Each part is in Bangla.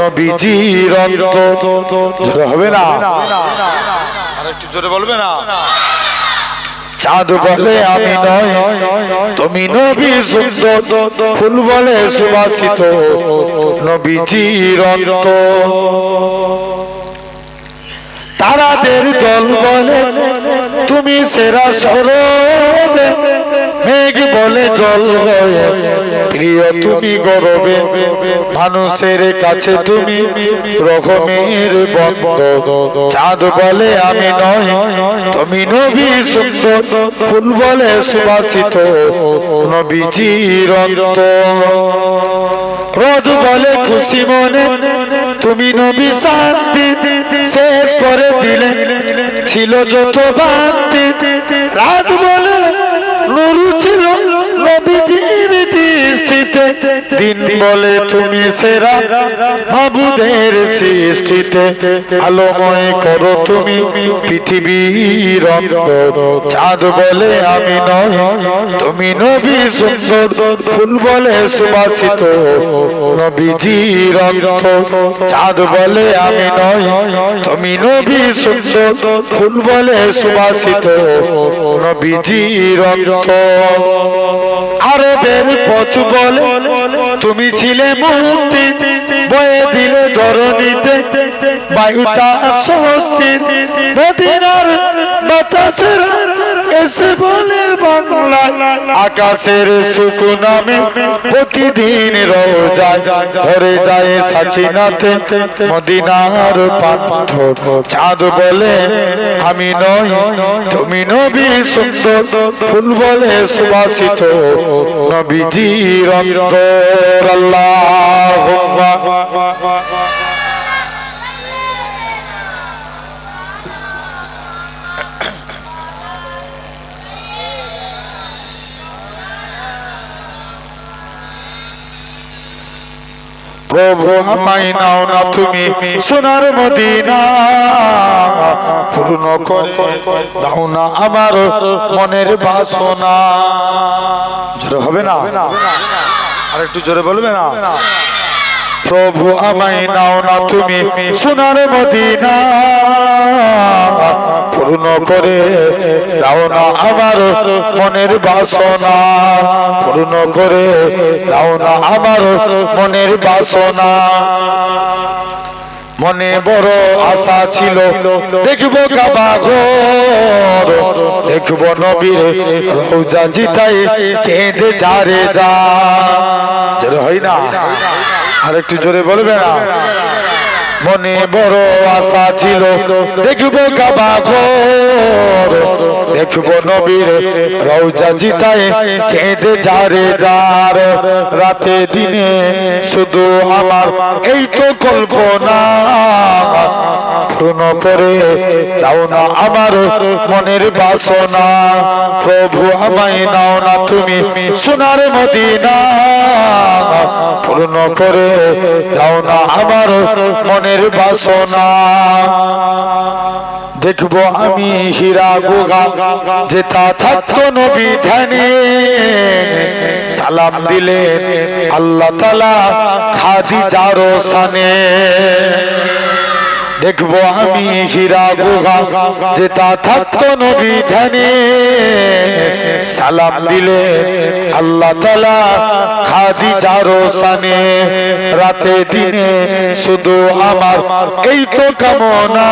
নবীজির জোরে হবে না? আর একটু জোরে বলবে না? চাঁদ বলে আমি নয় তুমি নবী সুন্দর। ফুল বলে সুবাসিত। নবীজির তারাদের দল বলে তুমি সেরা সরব মেঘ বলে জল হয়ে প্রিয়, তুমি গরবে, মানুষের কাছে তুমি রকমের বন্ধ চাঁদ বলে আমি নয় তুমি নবী সুন্দর, ফুল বলে সুবাসিত নবীজি রোদ বলে খুশি মনে, তুমি নবী শান্তি, শেষ করে দিলে, ছিল যত রাত বলে নুরু ছিল দৃষ্টিতে দিন বলে তুমি সেরা মাবুদের সৃষ্টিতে, আলোময় করো তুমি অন্ত চাঁদ বলে আমি নয়, তুমি নবী সুন্দর, ফুল বলে সুবাসিত, নবীজির অন্ত চাঁদ বলে আমি নয়, তুমি নবী সুন্দর, ফুল বলে সুবাসিত, নবীজির অন্ত আরবের পথ বলে তুমি ছিলে মুক্তি বয়ে দিলে ধরণীতে আকাশের সুখ নামে প্রতিদিন রোজায়। ঘরে যায় সাকিনাতে মদিনার পাথর। চাঁদ বলে, আমি নয় তুমি নবী সুন্দর। ফুল বলে, সুবাসিত নবীজি অন্তর। আল্লাহ প্রভু আমায় না তুমি সোনার মদিনা। পূর্ণ করে দাও না আমার মনের বাসনা। জোরে হবে না? আর একটু জোরে বলবে না? প্রভু আমায় নাও না তুমি সোনার মদিনা। পূর্ণ করে দাও না আমার মনের বাসনা। পূর্ণ করে দাও না আমার মনের বাসনা। মনে বড় আশা ছিল, দেখব কাবা ঘর। দেখব নবীর রৌজা জিতাই কেঁদে যারে যা। হয় না? আর একটু জোরে বলবে না মনে বড় আশা ছিল, দেখব কাবা ঘর। দেখব নবীর রওজা জিতায়, কেঁদে যারে যার। রাতে দিনে শুধু আমার এই তো কল্পনা। পূর্ণ করে দাও না আমার মনের বাসনা। প্রভু, আমায় নাও না তুমি সোনার মদিনা। পূর্ণ করে দাও না আমার মনের বাসনা। দেখব আমি হীরা গুহা যেটা থাকতো নবী ধ্যানে। সালাম দিলেন আল্লাহ তালা খাদি যারো সানে। দেখব আমি হীরা গুহা, যেটা থাকতো নবী ধ্যানে। সালাম দিলে আল্লাহ তালা খাদি যারো সানে। রাতে দিনে শুধু আমার এই তো কামনা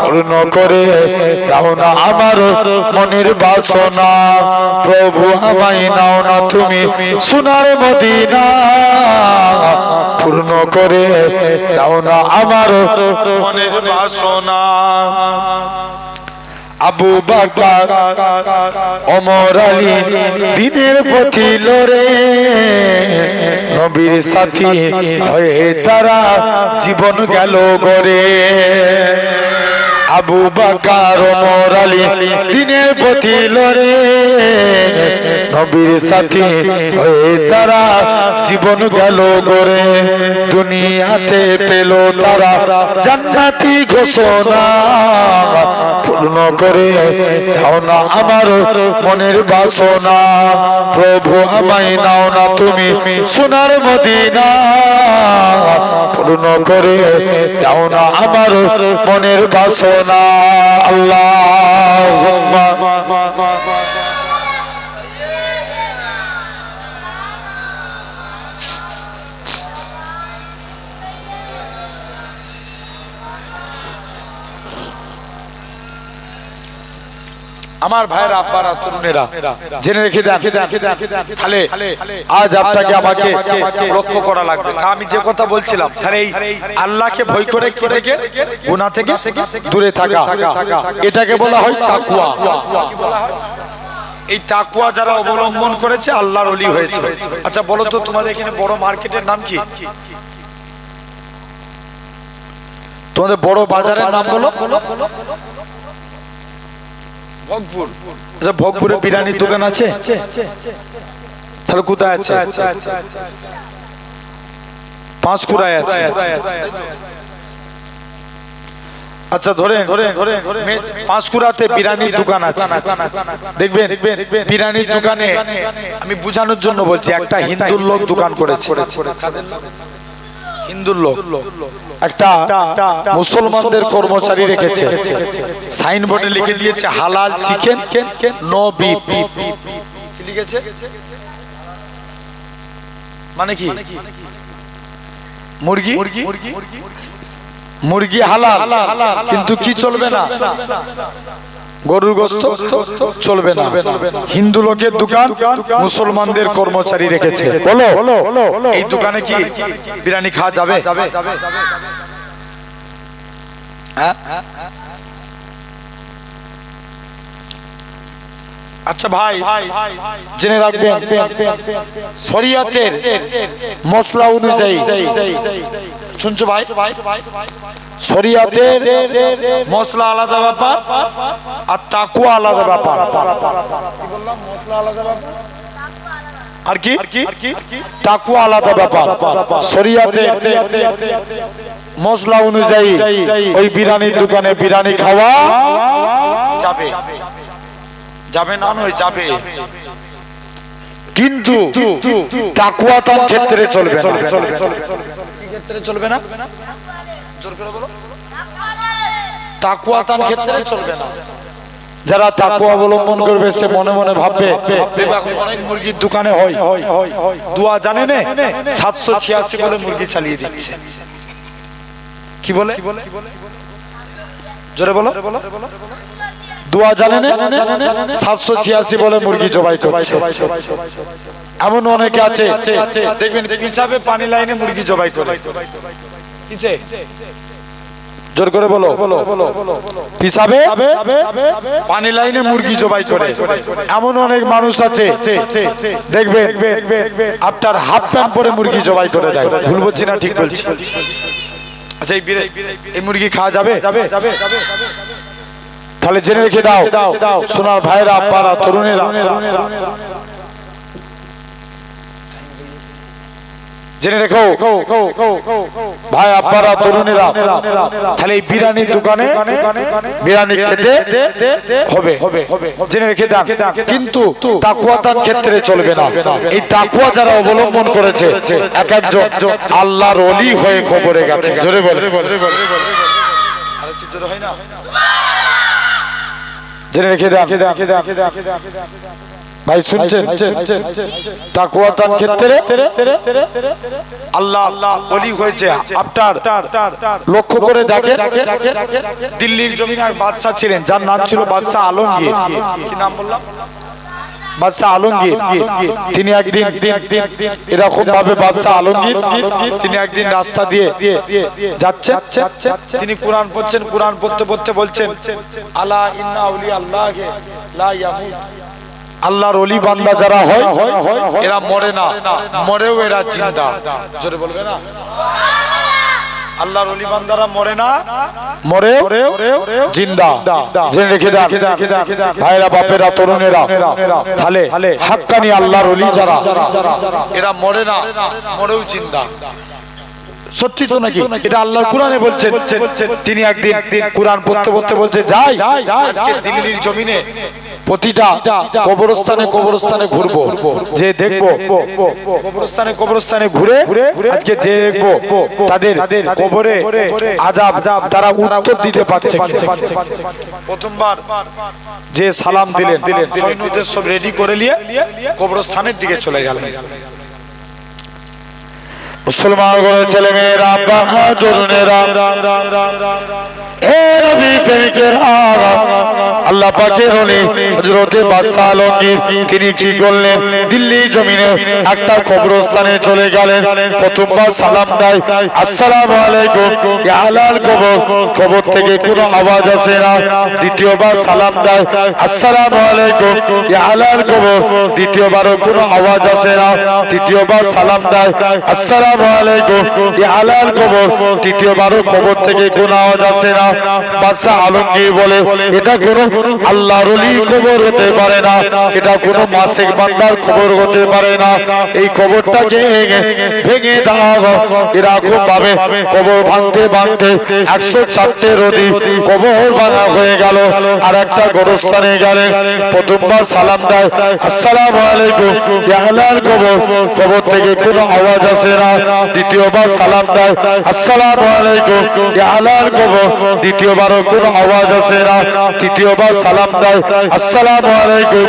পূর্ণ করে দাও না আমার মনের বাসনা। প্রভু আমায় নাও না তুমি সোনার মদিনা। পূর্ণ করে দাও না আমার আবু বাকর অমর আলী দিনের পথি লড়ে। নবীর সাথী হয়ে তারা জীবন গেল গড়ে। আবু বাকার ওমর আলী, দিনের প্রতি লড়ে। নবীর সাথী হয়ে তারা জীবন গেল গড়ে। দুনিয়াতে পেল তারা জান্নাতি ঘোষণা। পূর্ণ করে দাও না আমার মনের বাসনা। প্রভু আমায় নাও না তুমি সোনার মদিনা। পূর্ণ করে দাও না আমার মনের বাসনা। আল্লাহ আমার ভাইয়ের আব্বারা তরুণেরা, জেনে রেখে দেন। তাহলে আজ আপনাকে আমাকে লক্ষ্য করা লাগবে। আমি যে কথা বলছিলাম, তাহলে এই আল্লাহকে ভয় করে কি থেকে? গুনাহ থেকে? দূরে থাকা। এটাকে বলা হয় তাকুয়া এই তাকুয়া যারা অবলম্বন করেছে, আল্লাহর অলি হয়েছে। আচ্ছা বলো তো, তোমাদের এখানে বড় মার্কেটের নাম কি? তোমাদের বড় বাজারের নাম বলো। আচ্ছা ভোগপুরে বিরিয়ানির দোকান আছে? তাহলে কোথায় আছে? পাঁশকুড়ায় আছে? আচ্ছা ধরে ধরে ধরে পাঁশকুড়াতে বিরিয়ানির দোকান আছে। দেখবেন বিরিয়ানির দোকানে আমি বুঝানোর জন্য বলছি একটা হিন্দুর লোক দোকান করেছে। হিন্দুর লোক। একটা মুসলমানদের কর্মচারী রেখেছে। সাইনবোর্ডে লিখে দিয়েছে হালাল চিকেন নো বিফ। লিখেছে? মানে কি? মুরগি? মুরগি? হালাল। কিন্তু কি চলবে না? গরুর গোস্ত চলবে না। হিন্দু লোকের দোকান মুসলমানদের কর্মচারী রেখেছে। বলো। এই দোকানে কি বিরিয়ানি খাওয়া যাবে। হ্যাঁ? আচ্ছা ভাই, জেনে রাখবেন, শরিয়াতের মশলা অনুযায়ী। শুনছো ভাই? শরিয়াতের মশলা আলাদা ব্যাপার আর তাকুয়া আলাদা ব্যাপার। আর কি? তাকুয়া আলাদা ব্যাপার। শরিয়াতে মশলা অনুযায়ী ওই বিরিয়ানির দোকানে বিরিয়ানি খাওয়া যাবে। যাবে না নয় যাবে। কিন্তু তাকুয়া তার ক্ষেত্রে চলবে না। ক্ষেত্রে চলবে না? জোর করে বলো। তাকুয়া তার ক্ষেত্রে চলবে না। যারা তাকুয়া অবলম্বন করবে সে মনে মনে ভাববে অনেক মুরগির দোকানে হয়। দুয়া জানে নে? সাতশো ছিয়াশি বলে মুরগি চালিয়ে দিচ্ছে। কি বলে? জোরে বলো। দোয়া জানে না সাতশো ছিয়াশি বলে মুরগি জবাই করছে। এমন অনেকে আছে, দেখবেন হিসাবে পানি লাইনে মুরগি জবাই করে। কিসে? জোর করে বলো। হিসাবে পানি লাইনে মুরগি জবাই করে। এমন অনেক মানুষ আছে দেখবে আপনার হাফ প্যান্ট পরে মুরগি জবাই করে দেয়। ভুল বলছি না, ঠিক বলছি। আচ্ছা এই মুরগি খাওয়া যাবে? তাহলে জেনে রেখে দাও, সোনার ভাইরা আব্বারা তরুণেরা। জেনে রেখো, ভাই আব্বারা তরুণেরা, তাহলে এই বিরিয়ানির দোকানে বিরিয়ানি খেতে হবে। জেনে রেখে দেন, কিন্তু তাকুয়া তার ক্ষেত্রে চলবে না। এই তাকুয়া যারা অবলম্বন করেছে, এক একজন আল্লাহর অলি হয়ে কবরে গেছে। জোরে বলে হয় না? জেনে রেখে দেন। ভাই শুনছেন? তাকুয়া তার ক্ষেত্রে আল্লাহ হয়েছে। আপনার লক্ষ্য করে দেখে দিল্লির জমিনার বাদশাহ ছিলেন যার নাম ছিল বাদশাহ আলমগীর। কি নাম বললাম? বাদশাহ আলমগীর। তিনি একদিন এরকম ভাবে বাদশাহ আলমগীর, তিনি একদিন রাস্তা দিয়ে যাচ্ছেন। তিনি কোরআন পড়ছেন, কোরআন পড়তে পড়তে বলছেন, আলা ইন্না আউলি আল্লাহ লা ইয়ামুত। আল্লাহর অলি বান্দা যারা হয়, এরা মরে না, মরেও এরা জিন্দা। জোরে বলবে না? আল্লাহর অলি বান্দারা মরে না? মরে? জিন্দা। জেনে রেখে দেন। ভাইরা বাপেরা তরুণেরা তাহলে হাক্কানি আল্লাহর অলি যারা এরা মরে না মরেও জিন্দা। সত্যি তো নাকি? এটা আল্লাহর কোরআনে বলছেন। তিনি একদিন কোরআন পড়তে পড়তে বলছে যাই। আজকে দিল্লির জমিনে প্রতিটা কবরস্থানে কবরস্থানে ঘুরবো। যে দেখব। কবরস্থানে কবরস্থানে ঘুরে আজকে যে দেখব তাদের কবরে আজাব তারা উত্তর দিতে পারছে প্রথমবার যে সালাম দিলেন সৈন্যদের সব রেডি করে নিয়ে কবরস্থানের দিকে চলে গেলেন। মুসলমান করে ছেলে মেয়েরা বাহা কোনো আওয়াজ আসে না দ্বিতীয়বার সালাম দেয় আসসালামু আলাইকুম ইয়া কবর দ্বিতীয়বারও কোনো আওয়াজ আসে না তৃতীয়বার সালাম দেয় আসসালামু ইয়া আলাল কবর থেকে কোনো আওয়াজ আসে না। বাদশাহ আলমগীর বলে, এটা কোনো আল্লাহর ওলি কবর হতে পারে না। এটা কোনো মাসিক বান্দার হতে পারে না। এই কবরটাকে ভেঙে দাও এরকম ভাবে কবর ভাঙতে ভাঙতে একশো কবর ভাঙা হয়ে গেল। আর একটা গোরস্থানে গেলেন প্রথমবার সালাম দেয়, আসসালাম আলাইকুম। কবর থেকে কোনো আওয়াজ আসে না। দ্বিতীয়বার সালাম দেয়। আসসালাম আলাইকুম। আহলাল কবর দ্বিতীয়বারও কোনো আওয়াজ আসে না। তৃতীয়বার সালাম দেয়। আসসালাম আলাইকুম।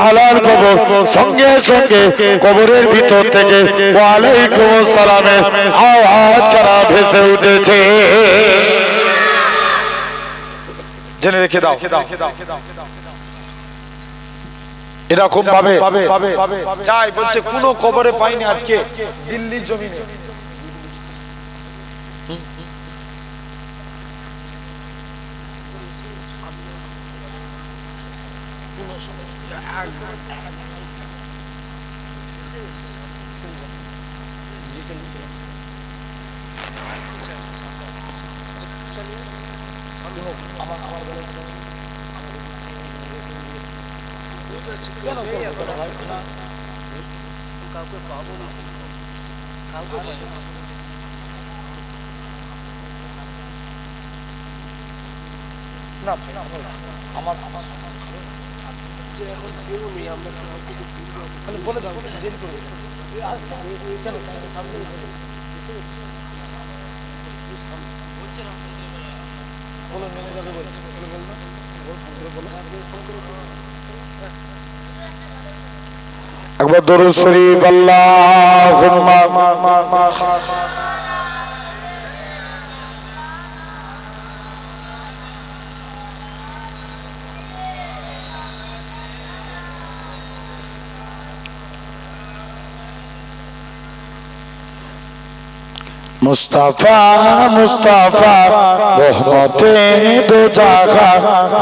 আহলাল কবর সঙ্গে সঙ্গে কবরের ভিতর থেকে ওয়ালাইকুম আসসালামের আওয়াজ করা ভেসে উঠেছে। জেনে রেখে দাও। এরকম ভাবে। যাই বলছে কোনো কবরে পাইনি আজকে দিল্লির জমিনে। বলো বলো বলো বলো বলো বলো بدر شريف اللهم مصطفى مصطفى رحمتي دو جاخا